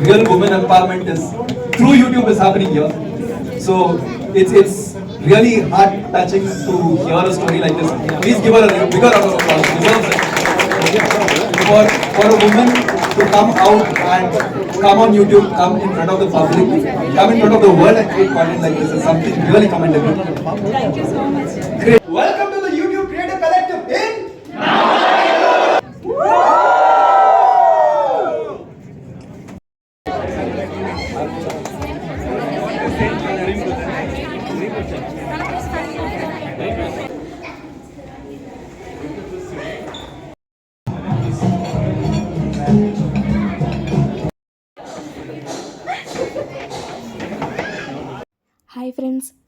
real women empowerment is through YouTube is happening here. So it's it's really heart touching to hear a story like this. Please give her a bigger round of applause. She deserves it. For for a woman to come out and come on YouTube, come in front of the public, come in front of the world and create content like this is something really commendable. Thank you so much. Great. Welcome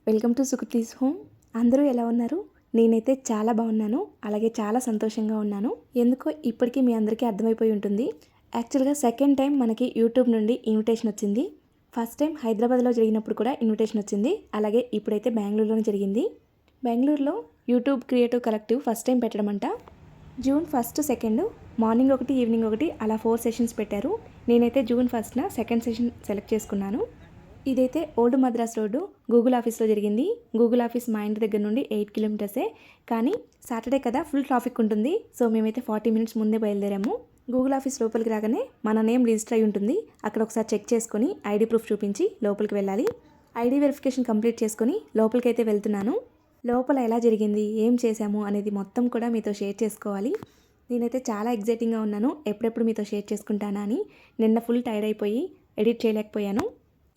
welcome to Sukriti's home. అందరూ ఎలా ఉన్నారు? నేనైతే చాలా బాగున్నాను. అలాగే చాలా సంతోషంగా ఉన్నాను. ఎందుకో ఇప్పటికీ మీ అందరికీ అర్థమైపోయి ఉంటుంది. యాక్చువల్గా సెకండ్ టైం మనకి యూట్యూబ్ నుండి ఇన్విటేషన్ వచ్చింది. ఫస్ట్ టైం హైదరాబాద్లో జరిగినప్పుడు కూడా ఇన్విటేషన్ వచ్చింది. అలాగే ఇప్పుడైతే బెంగళూరులోనే జరిగింది. బెంగళూరులో YouTube creative collective first time పెట్టడం అంట. జూన్ ఫస్ట్ సెకండ్ మార్నింగ్ ఒకటి ఈవినింగ్ ఒకటి అలా ఫోర్ సెషన్స్ పెట్టారు. నేనైతే జూన్ ఫస్ట్న సెకండ్ సెషన్ సెలెక్ట్ చేసుకున్నాను. ఇదైతే ఓల్డ్ మద్రాస్ రోడ్డు గూగుల్ ఆఫీస్లో జరిగింది. గూగుల్ ఆఫీస్ మా ఇంటి దగ్గర నుండి ఎయిట్ కిలోమీటర్సే. కానీ సాటర్డే కదా ఫుల్ ట్రాఫిక్ ఉంటుంది. సో మేమైతే ఫార్టీ మినిట్స్ ముందే బయలుదేరాము. గూగుల్ ఆఫీస్ లోపలికి రాగానే మన నేమ్ రిజిస్టర్ అయి ఉంటుంది. అక్కడ ఒకసారి చెక్ చేసుకొని ఐడి ప్రూఫ్ చూపించి లోపలికి వెళ్ళాలి. ఐడి వెరిఫికేషన్ కంప్లీట్ చేసుకొని లోపలికి అయితే వెళ్తున్నాను. లోపల ఎలా జరిగింది? ఏం చేశాము? అనేది మొత్తం కూడా మీతో షేర్ చేసుకోవాలి. నేనైతే చాలా ఎగ్జైటింగ్గా ఉన్నాను. ఎప్పుడెప్పుడు మీతో షేర్ చేసుకుంటానా అని. నిన్న ఫుల్ టైర్డ్ అయిపోయి ఎడిట్ చేయలేకపోయాను.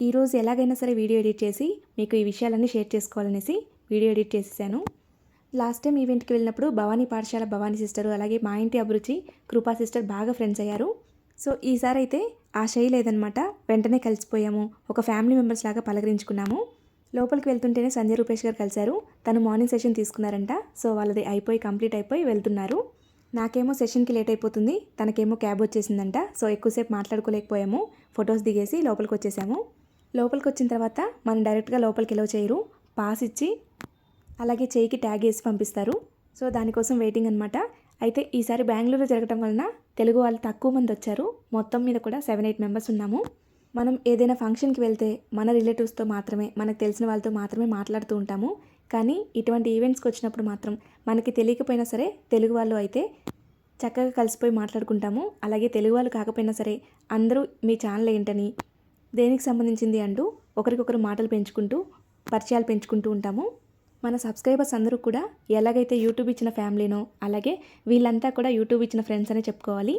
ఈరోజు ఎలాగైనా సరే వీడియో ఎడిట్ చేసి మీకు ఈ విషయాలన్నీ షేర్ చేసుకోవాలనేసి వీడియో ఎడిట్ చేసేసాను. లాస్ట్ టైం ఈవెంట్కి వెళ్ళినప్పుడు భవానీ పాఠశాల భవానీ సిస్టర్ అలాగే మా ఇంటి అభిరుచి కృపా సిస్టర్ బాగా ఫ్రెండ్స్ అయ్యారు. సో ఈసారి అయితే ఆ శైలి లేదనమాట వెంటనే కలిసిపోయాము. ఒక ఫ్యామిలీ మెంబర్స్ లాగా పలకరించుకున్నాము. లోపలికి వెళ్తుంటేనే సంజయ్ రూపేష్ గారు కలిశారు. తను మార్నింగ్ సెషన్ తీసుకున్నారంట. సో వాళ్ళది అయిపోయి కంప్లీట్ అయిపోయి వెళ్తున్నారు. నాకేమో సెషన్కి లేట్ అయిపోతుంది. తనకేమో క్యాబ్ వచ్చేసిందంట. సో ఎక్కువసేపు మాట్లాడుకోలేకపోయాము. ఫొటోస్ దిగేసి లోపలికి వచ్చేసాము. లోపలికి వచ్చిన తర్వాత మనం డైరెక్ట్గా లోపలికి ఎలా చేయరు? పాస్ ఇచ్చి అలాగే చేయికి ట్యాగ్ వేసి పంపిస్తారు. సో దానికోసం వెయిటింగ్ అనమాట అయితే ఈసారి బెంగళూరులో జరగడం వలన తెలుగు వాళ్ళు తక్కువ మంది వచ్చారు. మొత్తం మీద కూడా సెవెన్ ఎయిట్ మెంబర్స్ ఉన్నాము. మనం ఏదైనా ఫంక్షన్కి వెళ్తే మన రిలేటివ్స్తో మాత్రమే మనకు తెలిసిన వాళ్ళతో మాత్రమే మాట్లాడుతూ ఉంటాము. కానీ ఇటువంటి ఈవెంట్స్కి వచ్చినప్పుడు మాత్రం మనకి తెలియకపోయినా సరే తెలుగు వాళ్ళు అయితే చక్కగా కలిసిపోయి మాట్లాడుకుంటాము. అలాగే తెలుగు వాళ్ళు కాకపోయినా సరే అందరూ మీ ఛానల్ ఏంటని దేనికి సంబంధించింది అంటూ ఒకరికొకరు మాటలు పెంచుకుంటూ పరిచయాలు పెంచుకుంటూ ఉంటాము. మన సబ్స్క్రైబర్స్ అందరూ కూడా ఎలాగైతే యూట్యూబ్ ఇచ్చిన ఫ్యామిలీనో అలాగే వీళ్ళంతా కూడా యూట్యూబ్ ఇచ్చిన ఫ్రెండ్స్ అనే చెప్పుకోవాలి.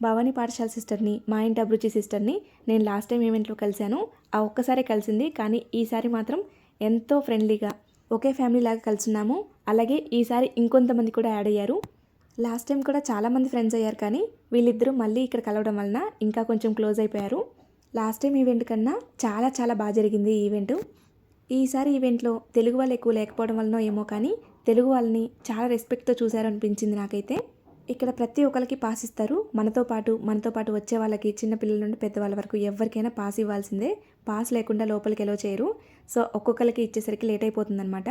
భవానీ పాఠశాల సిస్టర్ని మా ఇంటి అభిరుచి సిస్టర్ని నేను లాస్ట్ టైం ఈవెంట్లో కలిశాను. ఆ ఒక్కసారే కలిసింది కానీ ఈసారి మాత్రం ఎంతో ఫ్రెండ్లీగా ఒకే ఫ్యామిలీ లాగా కలుసున్నాము. అలాగే ఈసారి ఇంకొంతమంది కూడా యాడ్ అయ్యారు. లాస్ట్ టైం కూడా చాలామంది ఫ్రెండ్స్ అయ్యారు కానీ వీళ్ళిద్దరూ మళ్ళీ ఇక్కడ కలవడం వలన ఇంకా కొంచెం క్లోజ్ అయిపోయారు. లాస్ట్ టైం ఈవెంట్ కన్నా చాలా చాలా బాగా జరిగింది ఈ ఈవెంట్. ఈసారి ఈవెంట్లో తెలుగు వాళ్ళు ఎక్కువ లేకపోవడం వలన ఏమో కానీ తెలుగు వాళ్ళని చాలా రెస్పెక్ట్తో చూశారు అనిపించింది నాకైతే. ఇక్కడ ప్రతి ఒక్కరికి పాస్ ఇస్తారు. మనతో పాటు మనతో పాటు వచ్చే వాళ్ళకి చిన్నపిల్లల నుండి పెద్దవాళ్ళ వరకు ఎవరికైనా పాస్ ఇవ్వాల్సిందే. పాస్ లేకుండా లోపలికి ఎలో చేయరు సో ఒక్కొక్కరికి ఇచ్చేసరికి లేట్ అయిపోతుందన్నమాట.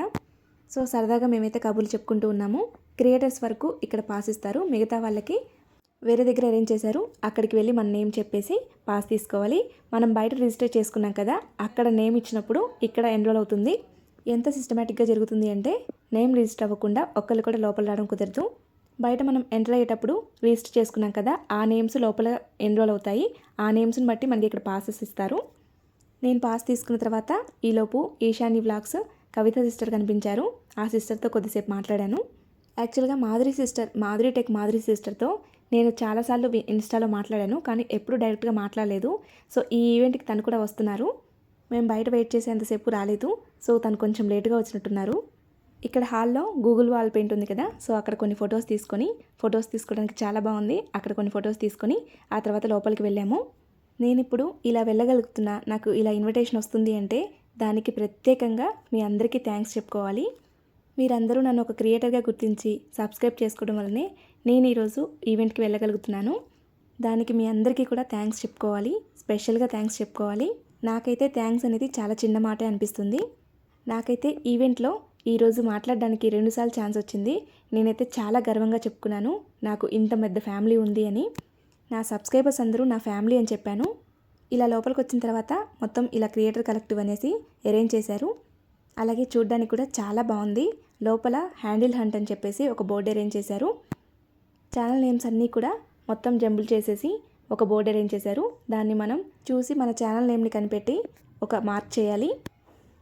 సో సరదాగా మేమైతే కబుర్లు చెప్పుకుంటూ ఉన్నాము. క్రియేటర్స్ వరకు ఇక్కడ పాస్ ఇస్తారు. మిగతా వాళ్ళకి వేరే దగ్గర అరేంజ్ చేశారు. అక్కడికి వెళ్ళి మన నేమ్ చెప్పేసి పాస్ తీసుకోవాలి. మనం బయట రిజిస్టర్ చేసుకున్నాం కదా అక్కడ నేమ్ ఇచ్చినప్పుడు ఇక్కడ ఎన్రోల్ అవుతుంది. ఎంత సిస్టమేటిక్గా జరుగుతుంది అంటే నేమ్ రిజిస్టర్ అవ్వకుండా ఒక్కరు కూడా లోపల రావడం కుదరదు. బయట మనం ఎంటర్ అయ్యేటప్పుడు రిజిస్టర్ చేసుకున్నాం కదా ఆ నేమ్స్ లోపల ఎన్రోల్ అవుతాయి. ఆ నేమ్స్ని బట్టి మనకి ఇక్కడ పాసెస్ ఇస్తారు. నేను పాస్ తీసుకున్న తర్వాత ఈలోపు ఈశాన్య బ్లాగ్స్ కవిత సిస్టర్ కనిపించారు. ఆ సిస్టర్తో కొద్దిసేపు మాట్లాడాను. యాక్చువల్గా మాధురి సిస్టర్ మాధురి టెక్ మాధురి సిస్టర్తో నేను చాలాసార్లు ఇన్స్టాలో మాట్లాడాను కానీ ఎప్పుడు డైరెక్ట్గా మాట్లాడలేదు. సో ఈ ఈవెంట్కి తను కూడా వస్తున్నారు. మేము బయట వెయిట్ చేసేంతసేపు రాలేదు. సో తను కొంచెం లేటుగా వచ్చినట్టున్నారు. ఇక్కడ హాల్లో గూగుల్ వాల్ పెయింట్ ఉంది కదా సో అక్కడ కొన్ని ఫొటోస్ తీసుకొని ఫొటోస్ తీసుకోవడానికి చాలా బాగుంది. అక్కడ కొన్ని ఫొటోస్ తీసుకొని ఆ తర్వాత లోపలికి వెళ్ళాము. నేను ఇప్పుడు ఇలా వెళ్ళగలుగుతున్నా నాకు ఇలా ఇన్విటేషన్ వస్తుంది అంటే దానికి ప్రత్యేకంగా మీ అందరికీ థ్యాంక్స్ చెప్పుకోవాలి. మీరందరూ నన్ను ఒక క్రియేటర్గా గుర్తించి సబ్స్క్రైబ్ చేసుకోవడం వల్లనే నేను ఈరోజు ఈవెంట్కి వెళ్ళగలుగుతున్నాను. దానికి మీ అందరికీ కూడా థ్యాంక్స్ చెప్పుకోవాలి. స్పెషల్గా థ్యాంక్స్ చెప్పుకోవాలి. నాకైతే థ్యాంక్స్ అనేది చాలా చిన్న మాటే అనిపిస్తుంది. నాకైతే ఈవెంట్లో ఈరోజు మాట్లాడడానికి రెండుసార్లు ఛాన్స్ వచ్చింది. నేనైతే చాలా గర్వంగా చెప్పుకున్నాను. నాకు ఇంత పెద్ద ఫ్యామిలీ ఉంది అని. నా సబ్స్క్రైబర్స్ అందరూ నా ఫ్యామిలీ అని చెప్పాను. ఇలా లోపలికి వచ్చిన తర్వాత మొత్తం ఇలా క్రియేటర్ కలెక్టివ్ అనేసి అరేంజ్ చేశారు. అలాగే చూడ్డానికి కూడా చాలా బాగుంది. లోపల హ్యాండిల్ హంట్ అని చెప్పేసి ఒక బోర్డు అరేంజ్ చేశారు. ఛానల్ నేమ్స్ అన్నీ కూడా మొత్తం జంబుల్ చేసేసి ఒక బోర్డు అరేంజ్ చేశారు. దాన్ని మనం చూసి మన ఛానల్ నేమ్ని కనిపెట్టి ఒక మార్క్ చేయాలి.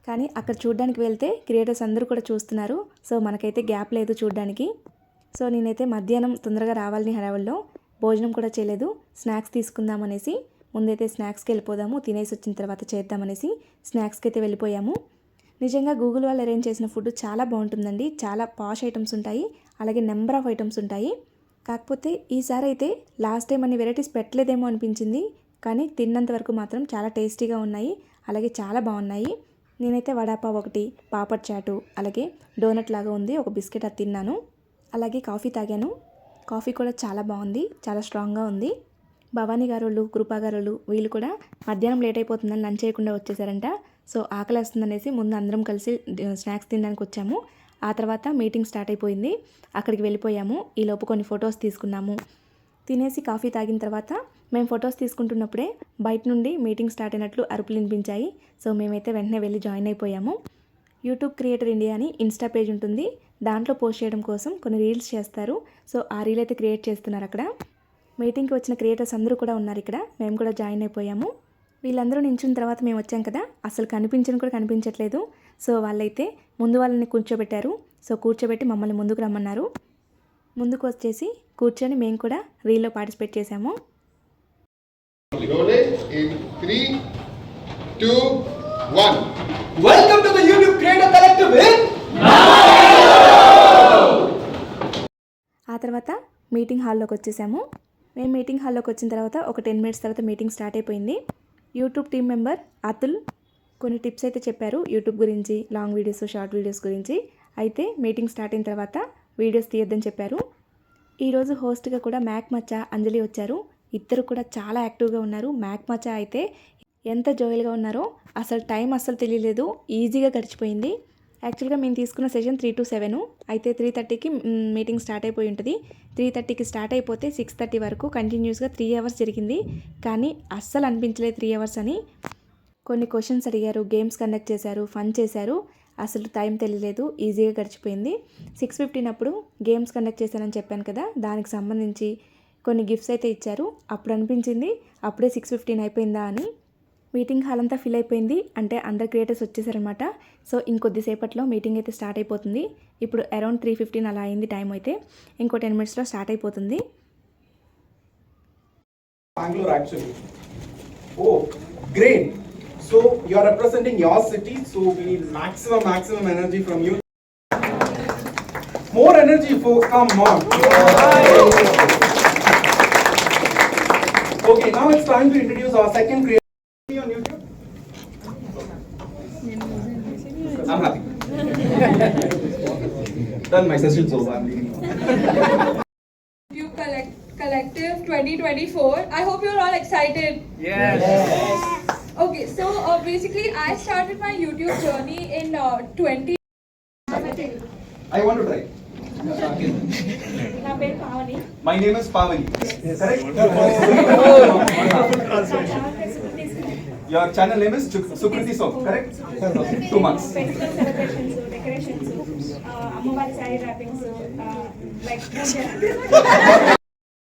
కానీ అక్కడ చూడడానికి వెళ్తే క్రియేటర్స్ అందరూ కూడా చూస్తున్నారు. సో మనకైతే గ్యాప్ లేదు చూడడానికి. సో నేనైతే మధ్యాహ్నం తొందరగా రావాలని హడావుల్లో భోజనం కూడా చేయలేదు. స్నాక్స్ తీసుకుందామనేసి ముందైతే స్నాక్స్కి వెళ్ళిపోదాము తినేసి వచ్చిన తర్వాత చేద్దామనేసి స్నాక్స్కి అయితే వెళ్ళిపోయాము. నిజంగా గూగుల్ వాళ్ళు అరేంజ్ చేసిన ఫుడ్ చాలా బాగుంటుందండి. చాలా పాష్ ఐటమ్స్ ఉంటాయి. అలాగే నెంబర్ ఆఫ్ ఐటమ్స్ ఉంటాయి. కాకపోతే ఈసారి అయితే లాస్ట్ టైం అన్ని వెరైటీస్ పెట్టలేదేమో అనిపించింది కానీ తిన్నంత వరకు మాత్రం చాలా టేస్టీగా ఉన్నాయి అలాగే చాలా బాగున్నాయి. నేనైతే వడాపావ్ ఒకటి పాపడ్ చాటు అలాగే డోనట్ లాగా ఉంది ఒక బిస్కెట్ అది తిన్నాను. అలాగే కాఫీ తాగాను. కాఫీ కూడా చాలా బాగుంది చాలా స్ట్రాంగ్గా ఉంది. భవానీ గారులు కృపా వీళ్ళు కూడా మధ్యాహ్నం లేట్ అయిపోతుందని లంచ్ చేయకుండా వచ్చేసారంట. సో ఆకలి వస్తుందనేసి ముందు అందరం కలిసి స్నాక్స్ తినడానికి వచ్చాము. ఆ తర్వాత మీటింగ్ స్టార్ట్ అయిపోయింది. అక్కడికి వెళ్ళిపోయాము. ఈ లోపు కొన్ని ఫొటోస్ తీసుకున్నాము. తినేసి కాఫీ తాగిన తర్వాత మేము ఫొటోస్ తీసుకుంటున్నప్పుడే బయట నుండి మీటింగ్ స్టార్ట్ అయినట్లు అరుపులు వినిపించాయి. సో మేమైతే వెంటనే వెళ్ళి జాయిన్ అయిపోయాము. యూట్యూబ్ క్రియేటర్ ఇండియా అని ఇన్స్టా పేజ్ ఉంటుంది. దాంట్లో పోస్ట్ చేయడం కోసం కొన్ని రీల్స్ చేస్తారు. సో ఆ రీల్ అయితే క్రియేట్ చేస్తున్నారు అక్కడ. మీటింగ్కి వచ్చిన క్రియేటర్స్ అందరూ కూడా ఉన్నారు ఇక్కడ. మేము కూడా జాయిన్ అయిపోయాము. వీళ్ళందరూ నించున్న తర్వాత మేము వచ్చాం కదా. అసలు కనిపించడం కూడా కనిపించట్లేదు. సో వాళ్ళైతే ముందు వాళ్ళని కూర్చోబెట్టారు. సో కూర్చోబెట్టి మమ్మల్ని ముందుకు రమ్మన్నారు. ముందుకు వచ్చేసి కూర్చొని మేము కూడా రీల్లో పార్టిసిపేట్ in ఆ తర్వాత మీటింగ్ హాల్లోకి వచ్చేసాము. మేము మీటింగ్ హాల్లోకి వచ్చిన తర్వాత ఒక టెన్ మినిట్స్ తర్వాత మీటింగ్ స్టార్ట్ అయిపోయింది. యూట్యూబ్ టీం మెంబర్ అతుల్ కొన్ని టిప్స్ అయితే చెప్పారు. యూట్యూబ్ గురించి లాంగ్ వీడియోస్ షార్ట్ వీడియోస్ గురించి. అయితే మీటింగ్ స్టార్ట్ అయిన తర్వాత వీడియోస్ తీయొద్దని చెప్పారు. ఈరోజు హోస్ట్గా కూడా మ్యాక్ మచ్చా అంజలి వచ్చారు. ఇద్దరు కూడా చాలా యాక్టివ్గా ఉన్నారు. మ్యాక్ మచ్చా అయితే ఎంత జోయల్గా ఉన్నారో అసలు టైం అస్సలు తెలియలేదు. ఈజీగా గడిచిపోయింది. యాక్చువల్గా మేము తీసుకున్న సెషన్ త్రీ టు సెవెన్ అయితే త్రీ థర్టీకి మీటింగ్ స్టార్ట్ అయిపోయి ఉంటుంది. త్రీ థర్టీకి స్టార్ట్ అయిపోతే సిక్స్ థర్టీ వరకు కంటిన్యూస్గా త్రీ అవర్స్ జరిగింది. కానీ అస్సలు అనిపించలేదు త్రీ అవర్స్ అని. కొన్ని క్వశ్చన్స్ అడిగారు గేమ్స్ కండక్ట్ చేశారు ఫన్ చేశారు. అసలు టైం తెలియలేదు ఈజీగా గడిచిపోయింది. సిక్స్ ఫిఫ్టీన్ అప్పుడు గేమ్స్ కండక్ట్ చేశానని చెప్పాను కదా దానికి సంబంధించి కొన్ని గిఫ్ట్స్ అయితే ఇచ్చారు. అప్పుడు అనిపించింది అప్పుడే సిక్స్ ఫిఫ్టీన్ అయిపోయిందా అని. మీటింగ్ హాల్ అంతా ఫిల్ అయిపోయింది అంటే అండర్ క్రియేటర్స్ వచ్చేసారనమాట సో ఇంకొద్దిసేపట్లో మీటింగ్ అయితే స్టార్ట్ అయిపోతుంది. ఇప్పుడు అరౌండ్ త్రీ ఫిఫ్టీన్ అలా అయింది టైం అయితే. ఇంకో టెన్ మినిట్స్లో స్టార్ట్ అయిపోతుంది. ఓ great Great. So you are representing your city, so we need maximum, maximum energy from you. More energy, folks, come on. Okay, now it's time to introduce our second creator. On YouTube. I'm happy. Done my session, so I'm leaving. YouTube Collect Collective 2024. I hope you're all excited. Yes. Okay, so uh, basically, I started my YouTube journey in uh, 20. I want to try. My name is Pavani. Yes. Correct? Oh. Your channel name is Sukriti Soap, correct? Two months. celebrations, decorations, uh, Ammavali saree wrapping, uh, like.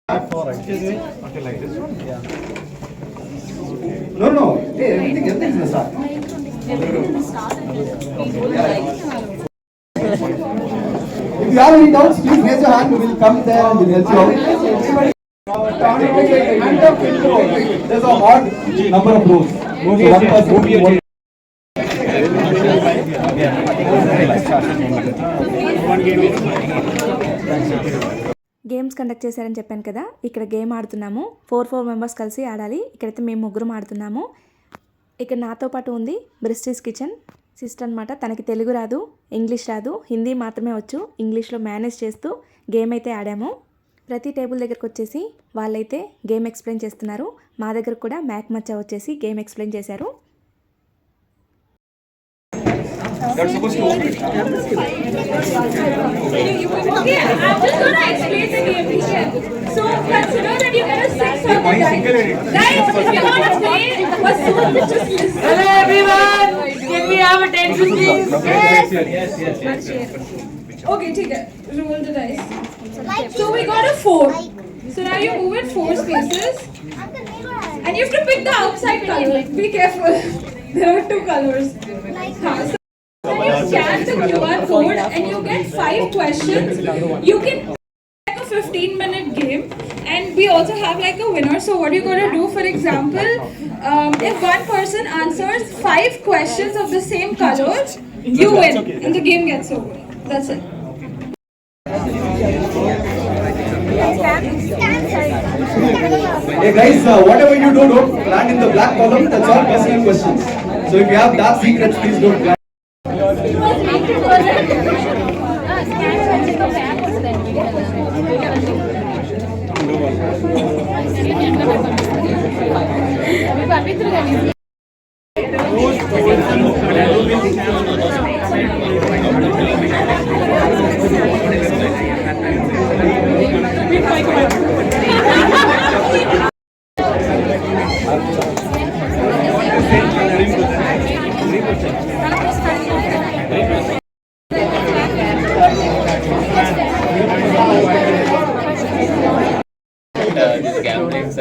Okay, like this one? Yeah. No, no. Everything. If you have any doubts, please raise your hand, we will come there and we'll help you out. There's a odd number of rows. So one person, one. Games conduct చేశారని చెప్పాను కదా ఇక్కడ game ఆడుతున్నాము four four members కలిసి ఆడాలి ఇక్కడైతే మేము ముగ్గురం ఆడుతున్నాము ఇక్కడ నాతో పాటు ఉంది బ్రిస్టీస్ కిచెన్ సిస్టర్ అనమాట తనకి తెలుగు రాదు ఇంగ్లీష్ రాదు హిందీ మాత్రమే వచ్చు. ఇంగ్లీష్లో మేనేజ్ చేస్తూ గేమ్ అయితే ఆడాము. ప్రతి టేబుల్ దగ్గరకు వచ్చేసి వాళ్ళైతే గేమ్ ఎక్స్ప్లెయిన్ చేస్తున్నారు. మా దగ్గర కూడా మ్యాక్ మచ్చ వచ్చేసి గేమ్ ఎక్స్ప్లెయిన్ చేశారు. That's supposed to So consider that Hello everyone! Can we have a 10 15? Okay, take it. Roll the dice. So we got a four. So now you move it four spaces. And you have to pick the outside color. Be careful. There are two colors. Huh, so Then you scan the QR code and you get five questions. You can like a 15 minute game and we also have like a winner so what are you gotta do for example um, if one person answers five questions of the same color you win and the game gets over that's it Hey guys, uh, whatever you do, don't land in the black column. That's all personal questions. So if you have dark secrets, please don't.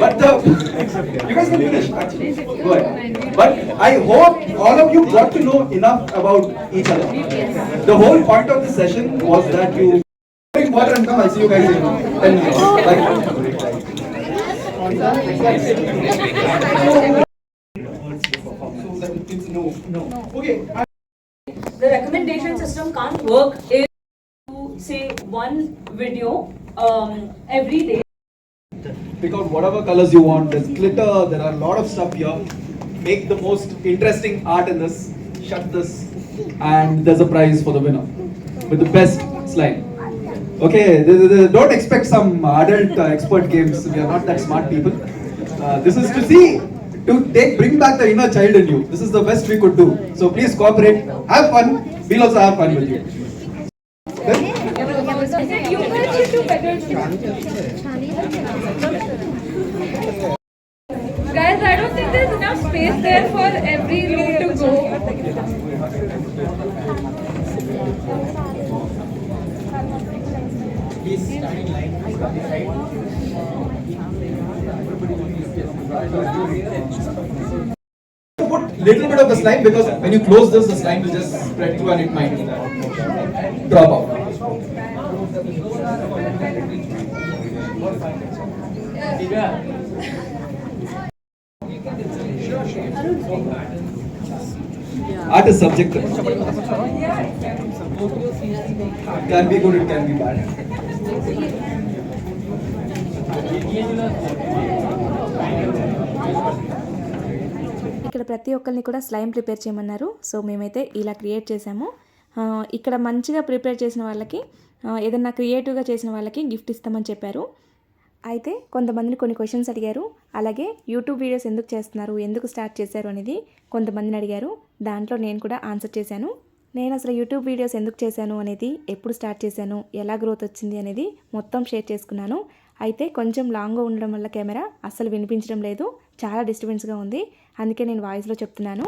But the, you guys can finish actually. Go ahead. But I hope all of you got to know enough about each other. The whole point of the session was that you drink water and come. I'll see you guys in 10 minutes. Bye. No, no. Okay. The recommendation system can't work if you say one video um, every day. pick out whatever colors you want. There's glitter, there are a lot of stuff here. Make the most interesting art in this. Shut this. And there's a prize for the winner with the best slime. Okay, th- th- th- don't expect some adult uh, expert games. We are not that smart people. Uh, this is to see, to take, bring back the inner child in you. This is the best we could do. So please cooperate, have fun. We'll also have fun with you guys should do better guys i don't think there's enough space there for every room to go Put little bit of the slime because when you close this, the slime will just spread through and it might drop out. Art is subjective. Can be good, it can be bad. ఇక్కడ ప్రతి ఒక్కరిని కూడా slime prepare చేయమన్నారు so మేమైతే ఇలా create చేసాము ఇక్కడ మంచిగా ప్రిపేర్ చేసిన వాళ్ళకి ఏదన్నా క్రియేటివ్గా చేసిన వాళ్ళకి గిఫ్ట్ ఇస్తామని చెప్పారు అయితే కొంతమందిని కొన్ని క్వశ్చన్స్ అడిగారు. అలాగే యూట్యూబ్ వీడియోస్ ఎందుకు చేస్తున్నారు? ఎందుకు స్టార్ట్ చేశారు? అనేది కొంతమందిని అడిగారు. దాంట్లో నేను కూడా ఆన్సర్ చేశాను. నేను అసలు యూట్యూబ్ వీడియోస్ ఎందుకు చేశాను? అనేది ఎప్పుడు స్టార్ట్ చేశాను? ఎలా గ్రోత్ వచ్చింది? అనేది మొత్తం షేర్ చేసుకున్నాను. అయితే కొంచెం లాంగ్గా ఉండడం వల్ల కెమెరా అస్సలు వినిపించడం లేదు. చాలా డిస్టర్బెన్స్గా ఉంది. అందుకే నేను వాయిస్లో చెప్తున్నాను.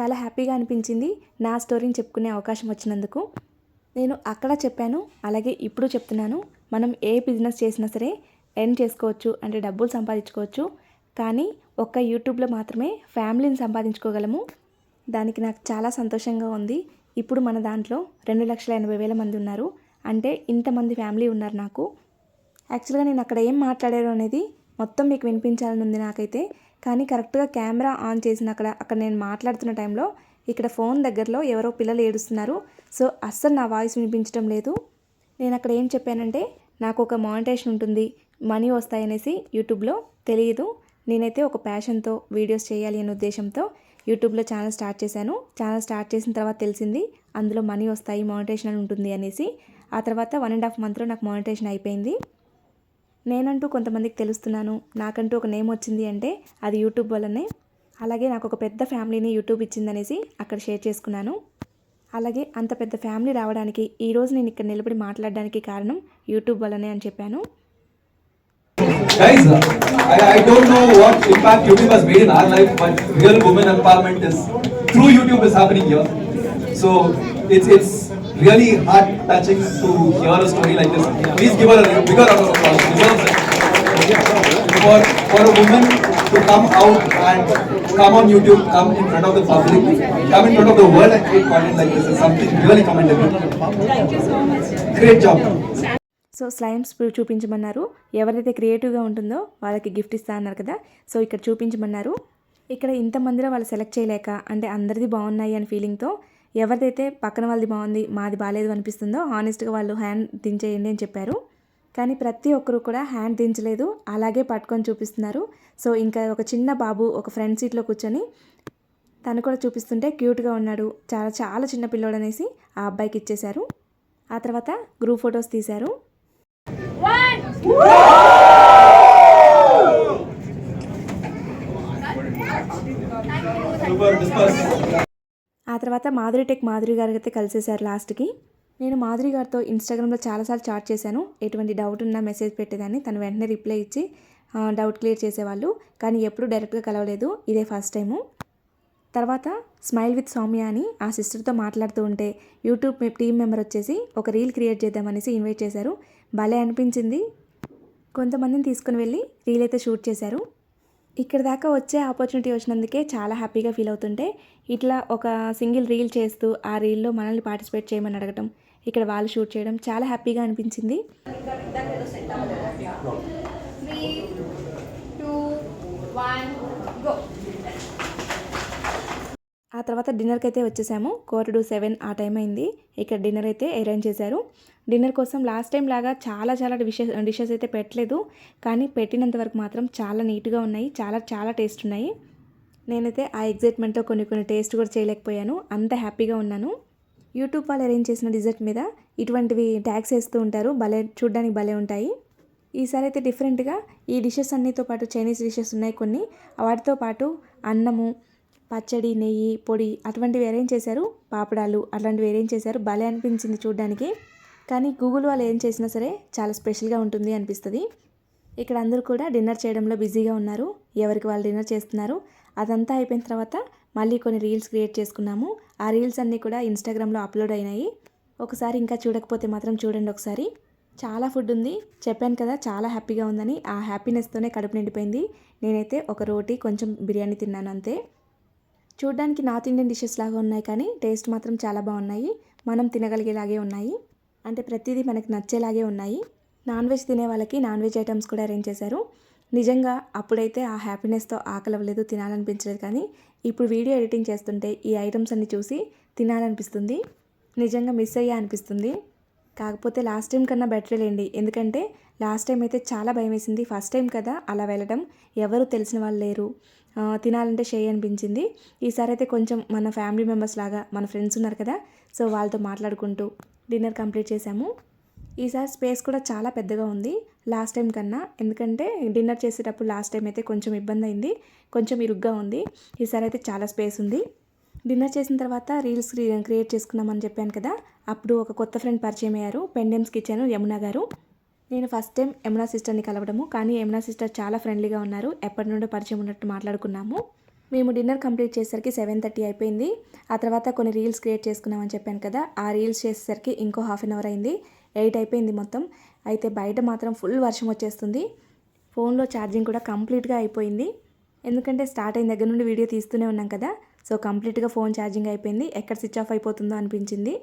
చాలా హ్యాపీగా అనిపించింది. నా స్టోరీని చెప్పుకునే అవకాశం వచ్చినందుకు. నేను అక్కడ చెప్పాను. అలాగే ఇప్పుడు చెప్తున్నాను. మనం ఏ బిజినెస్ చేసినా సరే ఎర్న్ చేసుకోవచ్చు అంటే డబ్బులు సంపాదించుకోవచ్చు. కానీ ఒక్క యూట్యూబ్లో మాత్రమే ఫ్యామిలీని సంపాదించుకోగలము. దానికి నాకు చాలా సంతోషంగా ఉంది. ఇప్పుడు మన దాంట్లో రెండు లక్షల ఎనభై వేల మంది ఉన్నారు. అంటే ఇంతమంది ఫ్యామిలీ ఉన్నారు నాకు. యాక్చువల్గా నేను అక్కడ ఏం మాట్లాడారు అనేది మొత్తం మీకు వినిపించాలని ఉంది నాకైతే. కానీ కరెక్ట్గా కెమెరా ఆన్ చేసిన అక్కడ అక్కడ నేను మాట్లాడుతున్న టైంలో ఇక్కడ ఫోన్ దగ్గరలో ఎవరో పిల్లలు ఏడుస్తున్నారు. సో అస్సలు నా వాయిస్ వినిపించడం లేదు. నేను అక్కడ ఏం చెప్పానంటే నాకు ఒక మానిటేషన్ ఉంటుంది. మనీ వస్తాయనేసి యూట్యూబ్లో తెలియదు నేనైతే ఒక ప్యాషన్తో వీడియోస్ చేయాలి అనే ఉద్దేశంతో యూట్యూబ్లో ఛానల్ స్టార్ట్ చేశాను. ఛానల్ స్టార్ట్ చేసిన తర్వాత తెలిసింది అందులో మనీ వస్తాయి మానిటేషన్ అని ఉంటుంది అనేసి. ఆ తర్వాత వన్ అండ్ హాఫ్ మంత్లో నాకు మానిటేషన్ అయిపోయింది. నేనంటూ కొంతమందికి తెలుస్తున్నాను. నాకంటూ ఒక నేమ్ వచ్చింది అంటే అది యూట్యూబ్ వల్లనే. అలాగే నాకు ఒక పెద్ద ఫ్యామిలీని యూట్యూబ్ ఇచ్చిందనేసి అక్కడ షేర్ చేసుకున్నాను. అలాగే అంత పెద్ద ఫ్యామిలీ రావడానికి ఈరోజు నేను ఇక్కడ నిలబడి మాట్లాడడానికి కారణం యూట్యూబ్ వల్లనే అని చెప్పాను. Guys, I, I don't know what impact YouTube has made in our life, but real women empowerment is through YouTube is happening here. So it's it's really heart touching to hear a story like this. Please give her a bigger round of applause. She deserves it. For for a woman to come out and come on YouTube, come in front of the public, come in front of the world and create content like this is something really commendable. Thank you so much. Great job. So slimes చూపించమన్నారు. ఎవరైతే క్రియేటివ్గా ఉంటుందో వాళ్ళకి gift ఇస్తా అన్నారు కదా. So ఇక్కడ చూపించమన్నారు. ఇక్కడ ఇంతమందిలో వాళ్ళు సెలెక్ట్ చేయలేక అంటే అందరిది బాగున్నాయి అని ఫీలింగ్తో ఎవరిదైతే పక్కన వాళ్ళది బాగుంది మాది బాగాలేదు అనిపిస్తుందో హానెస్ట్గా వాళ్ళు హ్యాండ్ దించేయండి అని చెప్పారు. కానీ ప్రతి ఒక్కరు కూడా హ్యాండ్ దించలేదు. అలాగే పట్టుకొని చూపిస్తున్నారు. సో ఇంకా ఒక చిన్న బాబు ఒక ఫ్రంట్ సీట్లో కూర్చొని తను కూడా చూపిస్తుంటే క్యూట్గా ఉన్నాడు. చాలా చాలా చిన్న పిల్లోడు అనేసి ఆ అబ్బాయికి ఇచ్చేశారు. ఆ తర్వాత గ్రూప్ ఫొటోస్ తీశారు. ఆ తర్వాత మాధురి టెక్ మాధురి గారికి అయితే కలిసేశారు లాస్ట్కి. నేను మాధురి గారితో ఇన్స్టాగ్రామ్లో చాలాసార్లు చాట్ చేశాను. ఎటువంటి డౌట్ ఉన్నా మెసేజ్ పెట్టేదాన్ని. తను వెంటనే రిప్లై ఇచ్చి డౌట్ క్లియర్ చేసేవాళ్ళు. కానీ ఎప్పుడూ డైరెక్ట్గా కలవలేదు. ఇదే ఫస్ట్ టైము. తర్వాత స్మైల్ విత్ సౌమ్య అని ఆ సిస్టర్తో మాట్లాడుతూ ఉంటే యూట్యూబ్ టీమ్ మెంబర్ వచ్చేసి ఒక రీల్ క్రియేట్ చేద్దామనేసి ఇన్వైట్ చేశారు. భలే అనిపించింది. కొంతమందిని తీసుకుని వెళ్ళి రీల్ అయితే షూట్ చేశారు. ఇక్కడ దాకా వచ్చే ఆపర్చునిటీ వచ్చినందుకే చాలా హ్యాపీగా ఫీల్ అవుతుంటే ఇట్లా ఒక సింగిల్ రీల్ చేస్తూ ఆ రీల్లో మనల్ని పార్టిసిపేట్ చేయమని అడగటం ఇక్కడ వాళ్ళు షూట్ చేయడం చాలా హ్యాపీగా అనిపించింది. ఆ తర్వాత డిన్నర్కి అయితే వచ్చేసాము. కోర్ టు సెవెన్ ఆ టైం అయింది. ఇక్కడ డిన్నర్ అయితే అరేంజ్ చేశారు. డిన్నర్ కోసం లాస్ట్ టైం లాగా చాలా చాలా డిషెస్ డిషెస్ అయితే పెట్టలేదు. కానీ పెట్టినంత వరకు మాత్రం చాలా నీట్గా ఉన్నాయి. చాలా చాలా టేస్ట్ ఉన్నాయి. నేనైతే ఆ ఎగ్జైట్మెంట్తో కొన్ని కొన్ని టేస్ట్ కూడా చేయలేకపోయాను. అంత హ్యాపీగా ఉన్నాను. యూట్యూబ్ వాళ్ళు అరేంజ్ చేసిన డిజర్ట్ మీద ఇటువంటివి ట్యాగ్స్ వేస్తూ ఉంటారు. భలే చూడ్డానికి భలే ఉంటాయి. ఈసారి అయితే డిఫరెంట్గా ఈ డిషెస్ అన్నితో పాటు చైనీస్ డిషెస్ ఉన్నాయి కొన్ని. వాటితో పాటు అన్నము పచ్చడి నెయ్యి పొడి అటువంటివి అరేంజ్ చేశారు. పాపడాలు అట్లాంటివి అరేంజ్ చేశారు. భలే అనిపించింది చూడడానికి. కానీ గూగుల్ వాళ్ళు ఏం చేసినా సరే చాలా స్పెషల్గా ఉంటుంది అనిపిస్తుంది. ఇక్కడ అందరూ కూడా డిన్నర్ చేయడంలో బిజీగా ఉన్నారు. ఎవరికి వాళ్ళు డిన్నర్ చేస్తున్నారు. అదంతా అయిపోయిన తర్వాత మళ్ళీ కొన్ని రీల్స్ క్రియేట్ చేసుకున్నాము. ఆ రీల్స్ అన్నీ కూడా ఇన్స్టాగ్రామ్లో అప్లోడ్ అయినాయి. ఒకసారి ఇంకా చూడకపోతే మాత్రం చూడండి ఒకసారి. చాలా ఫుడ్ ఉంది. చెప్పాను కదా చాలా హ్యాపీగా ఉందని. ఆ హ్యాపీనెస్తోనే కడుపు నిండిపోయింది. నేనైతే ఒక రోటీ కొంచెం బిర్యానీ తిన్నాను అంతే. చూడ్డానికి నార్త్ ఇండియన్ డిషెస్ లాగా ఉన్నాయి కానీ టేస్ట్ మాత్రం చాలా బాగున్నాయి. మనం తినగలిగేలాగే ఉన్నాయి. అంటే ప్రతిదీ మనకి నచ్చేలాగే ఉన్నాయి. నాన్ వెజ్ తినే వాళ్ళకి నాన్ వెజ్ ఐటమ్స్ కూడా అరేంజ్ చేశారు. నిజంగా అప్పుడైతే ఆ హ్యాపీనెస్తో ఆకలవ్వలేదు తినాలనిపించలేదు కానీ ఇప్పుడు వీడియో ఎడిటింగ్ చేస్తుంటే ఈ ఐటమ్స్ అన్ని చూసి తినాలనిపిస్తుంది. నిజంగా మిస్ అయ్యా అనిపిస్తుంది. కాకపోతే లాస్ట్ టైం కన్నా బెటర్ లేండి. ఎందుకంటే లాస్ట్ టైం అయితే చాలా భయం వేసింది ఫస్ట్ టైం కదా అలా వెళ్ళడం. ఎవరు తెలిసిన వాళ్ళు లేరు. తినాలంటే షే అనిపించింది. ఈసారి అయితే కొంచెం మన ఫ్యామిలీ మెంబర్స్ లాగా మన ఫ్రెండ్స్ ఉన్నారు కదా సో వాళ్ళతో మాట్లాడుకుంటూ డిన్నర్ కంప్లీట్ చేసాము ఈసారి స్పేస్ కూడా చాలా పెద్దగా ఉంది లాస్ట్ టైం కన్నా. ఎందుకంటే డిన్నర్ చేసేటప్పుడు లాస్ట్ టైం అయితే కొంచెం ఇబ్బంది అయింది కొంచెం ఇరుగ్గా ఉంది. ఈసారి అయితే చాలా స్పేస్ ఉంది. డిన్నర్ చేసిన తర్వాత రీల్స్ క్రియేట్ చేసుకున్నామని చెప్పాను కదా అప్పుడు ఒక కొత్త ఫ్రెండ్ పరిచయం అయ్యారు పెండెమ్స్ కిచెన్ యమున గారు. నేను ఫస్ట్ టైం యమునా సిస్టర్ని కలవడము కానీ యమునా సిస్టర్ చాలా ఫ్రెండ్లీగా ఉన్నారు. ఎప్పటి నుండో పరిచయం ఉన్నట్టు మాట్లాడుకున్నాము. మేము డిన్నర్ కంప్లీట్ చేసేసరికి సెవెన్ థర్టీ అయిపోయింది. ఆ తర్వాత కొన్ని రీల్స్ క్రియేట్ చేసుకున్నామని చెప్పాను కదా ఆ రీల్స్ చేసేసరికి ఇంకో హాఫ్ అన్ అవర్ అయింది. ఎయిట్ అయిపోయింది మొత్తం. అయితే బయట మాత్రం ఫుల్ వర్షం వచ్చేస్తుంది. ఫోన్లో ఛార్జింగ్ కూడా కంప్లీట్గా అయిపోయింది. ఎందుకంటే స్టార్ట్ అయిన దగ్గర నుండి వీడియో తీస్తూనే ఉన్నాం కదా సో కంప్లీట్గా ఫోన్ ఛార్జింగ్ అయిపోయింది. ఎక్కడ స్విచ్ ఆఫ్ అయిపోతుందో అనిపించింది.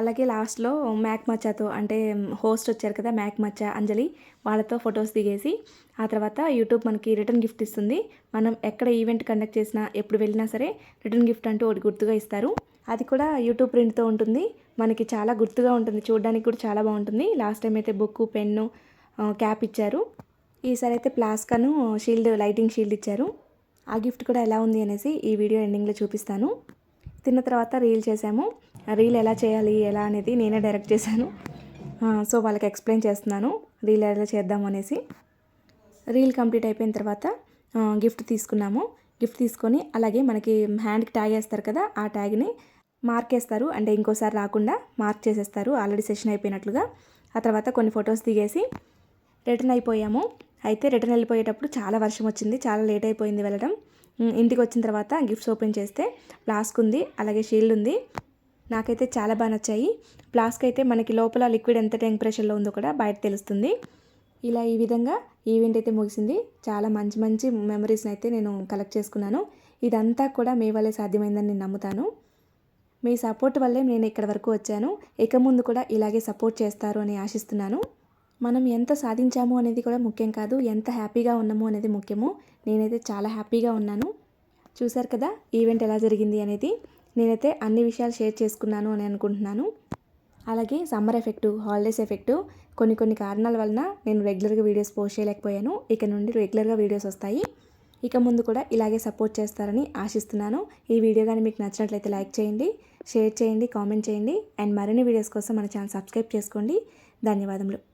అలాగే లాస్ట్లో మ్యాక్ మచ్చాతో అంటే హోస్ట్ వచ్చారు కదా మ్యాక్ మచ్చా అంజలి వాళ్ళతో ఫొటోస్ దిగేసి ఆ తర్వాత యూట్యూబ్ మనకి రిటర్న్ గిఫ్ట్ ఇస్తుంది. మనం ఎక్కడ ఈవెంట్ కండక్ట్ చేసినా ఎప్పుడు వెళ్ళినా సరే రిటర్న్ గిఫ్ట్ అంటూ ఒకటి గుర్తుగా ఇస్తారు. అది కూడా యూట్యూబ్ ప్రింట్తో ఉంటుంది. మనకి చాలా గుర్తుగా ఉంటుంది. చూడడానికి కూడా చాలా బాగుంటుంది. లాస్ట్ టైం అయితే బుక్ పెన్ను క్యాప్ ఇచ్చారు. ఈసారి అయితే ప్లాస్కాను షీల్డ్ లైటింగ్ షీల్డ్ ఇచ్చారు. ఆ గిఫ్ట్ కూడా ఎలా ఉంది అనేసి ఈ వీడియో ఎండింగ్లో చూపిస్తాను. తిన్న తర్వాత రీల్ చేసాము రీల్ ఎలా చేయాలి ఎలా అనేది నేనే డైరెక్ట్ చేశాను. సో వాళ్ళకి ఎక్స్ప్లెయిన్ చేస్తున్నాను రీల్ ఎలా చేద్దాము అనేసి. రీల్ కంప్లీట్ అయిపోయిన తర్వాత గిఫ్ట్ తీసుకున్నాము. గిఫ్ట్ తీసుకొని అలాగే మనకి హ్యాండ్కి ట్యాగ్ వేస్తారు కదా ఆ ట్యాగ్ని మార్క్ వేస్తారు అంటే ఇంకోసారి రాకుండా మార్క్ చేసేస్తారు ఆల్రెడీ సెషన్ అయిపోయినట్లుగా. ఆ తర్వాత కొన్ని ఫొటోస్ దిగేసి రిటర్న్ అయిపోయాము. అయితే రిటర్న్ వెళ్ళిపోయేటప్పుడు చాలా వర్షం వచ్చింది చాలా లేట్ అయిపోయింది వెళ్ళడం. ఇంటికి వచ్చిన తర్వాత గిఫ్ట్స్ ఓపెన్ చేస్తే ఫ్లాస్క్ ఉంది అలాగే షీల్డ్ ఉంది. నాకైతే చాలా బాగా నచ్చాయి. ఫ్లాస్క్ అయితే మనకి లోపల లిక్విడ్ ఎంత టెంపరేచర్లో ఉందో కూడా బయట తెలుస్తుంది. ఇలా ఈ విధంగా ఈవెంట్ అయితే ముగిసింది. చాలా మంచి మంచి మెమరీస్ని అయితే నేను కలెక్ట్ చేసుకున్నాను. ఇదంతా కూడా మీ వల్లే సాధ్యమైందని నేను నమ్ముతాను. మీ సపోర్ట్ వల్లే నేను ఇక్కడ వరకు వచ్చాను. ఇక ముందు కూడా ఇలాగే సపోర్ట్ చేస్తారు అని ఆశిస్తున్నాను. మనం ఎంత సాధించాము అనేది కూడా ముఖ్యం కాదు. ఎంత హ్యాపీగా ఉన్నాము అనేది ముఖ్యము. నేనైతే చాలా హ్యాపీగా ఉన్నాను. చూశారు కదా ఈవెంట్ ఎలా జరిగింది అనేది. నేనైతే అన్ని విషయాలు షేర్ చేసుకున్నాను అని అనుకుంటున్నాను. అలాగే సమ్మర్ ఎఫెక్టు హాలిడేస్ ఎఫెక్టు కొన్ని కొన్ని కారణాల వలన నేను రెగ్యులర్గా వీడియోస్ పోస్ట్ చేయలేకపోయాను. ఇక నుండి రెగ్యులర్గా వీడియోస్ వస్తాయి. ఇక ముందు కూడా ఇలాగే సపోర్ట్ చేస్తారని ఆశిస్తున్నాను. ఈ వీడియో కానీ మీకు నచ్చినట్లయితే లైక్ చేయండి షేర్ చేయండి కామెంట్ చేయండి. అండ్ మరిన్ని వీడియోస్ కోసం మన ఛానల్ సబ్స్క్రైబ్ చేసుకోండి. ధన్యవాదములు.